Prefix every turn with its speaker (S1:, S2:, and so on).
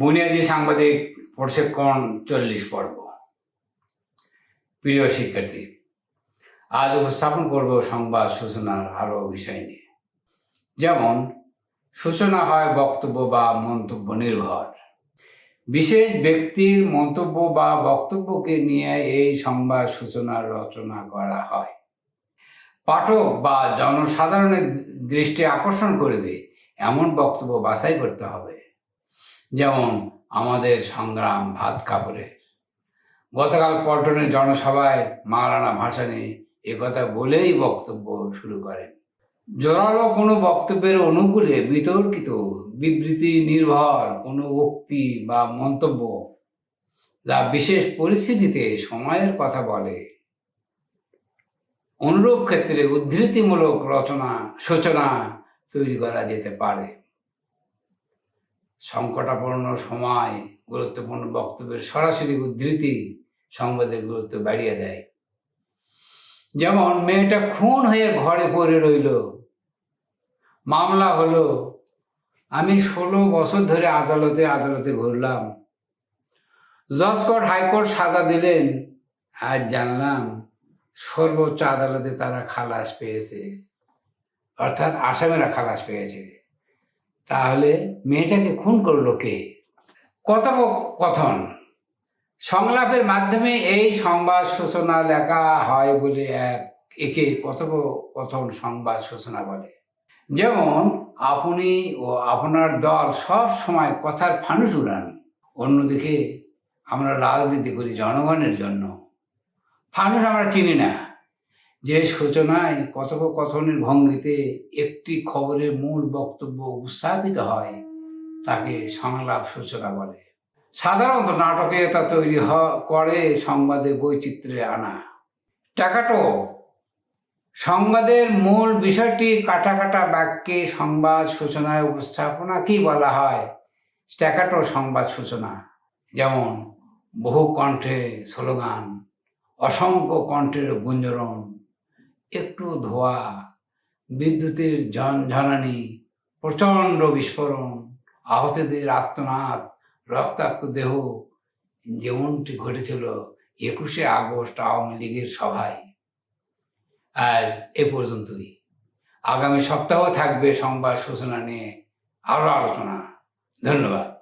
S1: বুনিয়াদী সাংবাদিক প্রশিক্ষণ চল্লিশ পর্ব। প্রিয় শিক্ষার্থী, আজ উপস্থাপন করব সংবাদ সূচনার আরও বিষয় নিয়ে। যেমন, সূচনা হয় বক্তব্য বা মন্তব্য নির্ভর। বিশেষ ব্যক্তির মন্তব্য বা বক্তব্যকে নিয়ে এই সংবাদ সূচনার রচনা করা হয়। পাঠক বা জনসাধারণের দৃষ্টি আকর্ষণ করবে, এমন বক্তব্য বাছাই করতে হবে। যেমন আমাদের সংগ্রাম ভাত কাপড়ের গতকাল পল্টনের জনসভায় মাওলানা ভাসানী কথা বলেই বক্তব্য শুরু করেন। জোরালো কোনো বক্তব্যের অনুকূলে বিতর্কিত বিবৃতি, নির্ভর কোনো উক্তি বা মন্তব্য যা বিশেষ পরিস্থিতিতে সময়ের কথা বলে। অনুরূপ ক্ষেত্রে উদ্ধৃতিমূলক রচনা, সূচনা তৈরি করা যেতে পারে। সংকটাপন্ন সময় গুরুত্বপূর্ণ বক্তব্যের সরাসরি উদ্ধৃতি সংবাদের গুরুত্ব বাড়িয়ে দেয়। যেমন, মেয়েটা খুন হয়ে ঘরে পড়ে রইল। মামলা হলো, আমি ষোলো বছর ধরে আদালতে আদালতে ঘুরলাম। জজ কোর্ট হাইকোর্ট সাজা দিলেন। আজ জানলাম, সর্বোচ্চ আদালতে তারা খালাস পেয়েছে। অর্থাৎ আসামেরা খালাস পেয়েছে। তাহলে মেয়েটাকে খুন করল কে? কথোপকথন। সংলাপের মাধ্যমে এই সংবাদ সূচনা লেখা হয় বলে এক একে কথোপকথন সংবাদ সূচনা বলে। যেমন, আপনি ও আপনার দল সব সময় কথার ফানুস উড়ান। অন্যদিকে, আমরা রাজনীতি করি জনগণের জন্য। ফানুস আমরা চিনি না। যে সূচনায় কথোপকথনের ভঙ্গিতে একটি খবরের মূল বক্তব্য উপস্থাপিত হয়, তাকে সংলাপ সূচনা বলে। সাধারণত নাটকে তা তৈরি করে সংবাদে বৈচিত্র্যে আনা। টাকাটো সংবাদের মূল বিষয়টি কাটা কাটা বাক্যে সংবাদ সূচনায় উপস্থাপনা কি বলা হয়? স্ট্যাকাটো সংবাদ সূচনা, যেমন, বহু কণ্ঠে স্লোগান, অসংখ্য কণ্ঠের গুঞ্জরণ একটু ধোয়া, বিদ্যুতের ঝনঝনানি প্রচণ্ড বিস্ফোরণ, আহতদের আত্মনাদ, রক্তাক্ত দেহ। যেমনটি ঘটেছিল একুশে আগস্ট আওয়ামী লীগের সভায়। আজ এ পর্যন্তই। আগামী সপ্তাহ থাকবে সংবাদ সূচনা নিয়ে আরও আলোচনা। ধন্যবাদ।